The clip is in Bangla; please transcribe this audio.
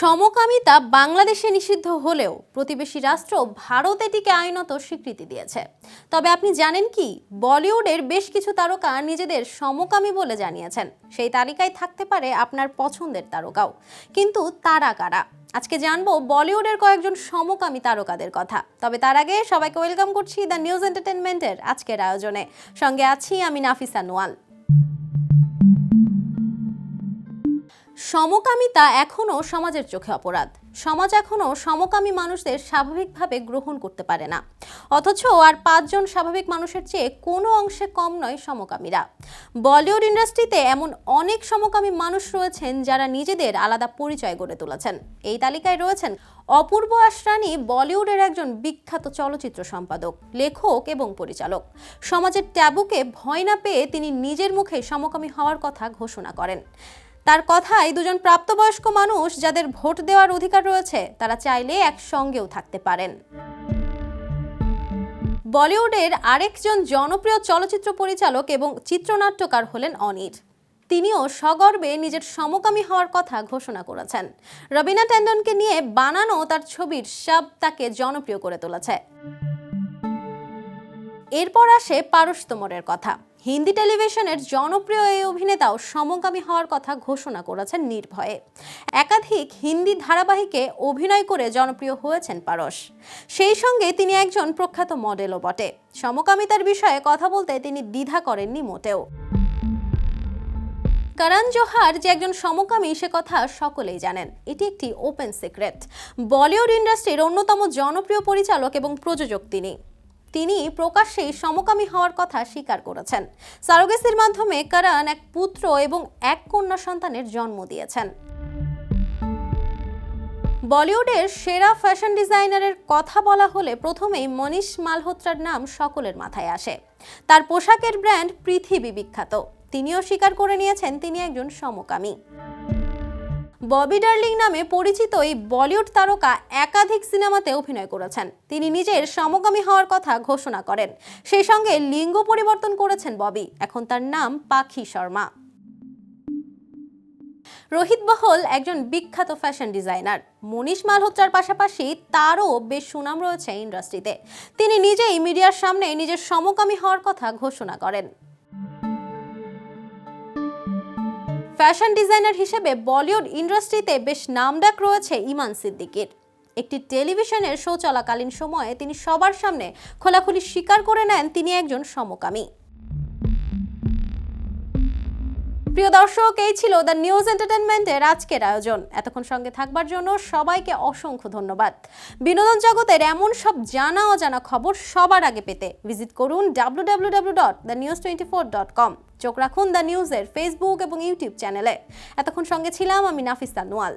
সমকামিতা বাংলাদেশে নিষিদ্ধ হলেও প্রতিবেশী রাষ্ট্র ভারত এটিকে আইনত স্বীকৃতি দিয়েছে। তবে আপনি জানেন কি, বলিউডের বেশ কিছু তারকা নিজেদের সমকামী বলে জানিয়েছেন। সেই তালিকায় থাকতে পারে আপনার পছন্দের তারকাও। কিন্তু তারা কারা? আজকে জানব বলিউডের কয়েকজন সমকামী তারকাদের কথা। তবে তার আগে সবাইকে ওয়েলকাম করছি দ্য নিউজ এন্টারটেনমেন্টের আজকের আয়োজনে। সঙ্গে আছি আমি নাফিসা নোয়াল। সমকামিতা এখনও সমাজের চোখে অপরাধ। সমাজ এখনও সমকামী মানুষদের স্বাভাবিকভাবে গ্রহণ করতে পারে না। অথচ আর পাঁচজন স্বাভাবিক মানুষের চেয়ে কোনো অংশে কম নয় সমকামীরা। বলিউড ইন্ডাস্ট্রিতে এমন অনেক সমকামী মানুষ রয়েছেন যারা নিজেদের আলাদা পরিচয় গড়ে তুলেছেন। এই তালিকায় রয়েছেন অপূর্ব আশরানি, বলিউডের একজন বিখ্যাত চলচ্চিত্র সম্পাদক, লেখক এবং পরিচালক। সমাজের ট্যাবুকে ভয় না পেয়ে তিনি নিজের মুখে সমকামী হওয়ার কথা ঘোষণা করেন। তার কথায় দুজন প্রাপ্তবয়স্ক মানুষ যাদের ভোট দেওয়ার অধিকার রয়েছে, তারা চাইলে একসঙ্গেও থাকতে পারেন। বলিউডের আরেকজন জনপ্রিয় চলচ্চিত্র পরিচালক এবং চিত্রনাট্যকার হলেন অনির। তিনিও সগর্বে নিজের সমকামী হওয়ার কথা ঘোষণা করেছেন। রবিনা ট্যান্ডনকে নিয়ে বানানো তার ছবির সব তাকে জনপ্রিয় করে তুলেছে। এরপর আসে পারস তোমরের কথা। হিন্দি টেলিভিশনের জনপ্রিয় এই অভিনেতাও সমকামী হওয়ার কথা ঘোষণা করেছেন নির্ভয়ে। একাধিক হিন্দি ধারাবাহিকে অভিনয় করে জনপ্রিয় হয়েছেন পারস। সেই সঙ্গে তিনি একজন প্রখ্যাত মডেলও বটে। সমকামিতার বিষয়ে কথা বলতে তিনি দ্বিধা করেননি মোটেও। করণ জোহার যে একজন সমকামী, সে কথা সকলেই জানেন। এটি একটি ওপেন সিক্রেট। বলিউড ইন্ডাস্ট্রির অন্যতম জনপ্রিয় পরিচালক এবং প্রযোজক তিনি। তিনি প্রকাশ্যেই সমকামী হওয়ার কথা স্বীকার করেছেন। সারোগেসির মাধ্যমে করণ এক পুত্র এবং এক কন্যা সন্তানের জন্ম দিয়েছেন। বলিউডের সেরা ফ্যাশন ডিজাইনারের কথা বলা হলে প্রথমেই মনীষ মালহোত্রার নাম সকলের মাথায় আসে। তার পোশাকের ব্র্যান্ড পৃথিবী বিখ্যাত। তিনিও স্বীকার করে নিয়েছেন তিনি একজন সমকামী। ববি ডার্লিং নামে পরিচিত এই বলিউড তারকা একাধিক সিনেমাতে অভিনয় করেছেন। তিনি নিজের সমকামী হওয়ার কথা ঘোষণা করেন। সেই সঙ্গে লিঙ্গ পরিবর্তন করেছেন ববি। এখন তার নাম পাখি শর্মা। রোহিত বহল একজন বিখ্যাত ফ্যাশন ডিজাইনার। মনীষ মালহোত্রার পাশাপাশি তারও বেশ সুনাম রয়েছে ইন্ডাস্ট্রিতে। তিনি নিজেই মিডিয়ার সামনে নিজের সমকামী হওয়ার কথা ঘোষণা করেন। ফ্যাশন ডিজাইনার হিসেবে বলিউড ইন্ডাস্ট্রিতে বেশ নামডাক রয়েছে ইমান সিদ্দিকির। একটি টেলিভিশনের শো চলাকালীন সময়ে তিনি সবার সামনে খোলাখুলি স্বীকার করে নেন তিনি একজন সমকামী। প্রিয় দর্শক, এই ছিল দ্য নিউজ এন্টারটেনমেন্টের আজকের আয়োজন। এতক্ষণ সঙ্গে থাকবার জন্য সবাইকে অসংখ্য ধন্যবাদ। বিনোদন জগতের এমন সব জানা অজানা খবর সবার আগে পেতে ভিজিট করুন W W W dot the news twenty four dot com চোখ রাখুন দ্য নিউজের ফেসবুক এবং ইউটিউব চ্যানেলে এতক্ষণ সঙ্গে ছিলাম আমি নাফিস্তা নোয়াল।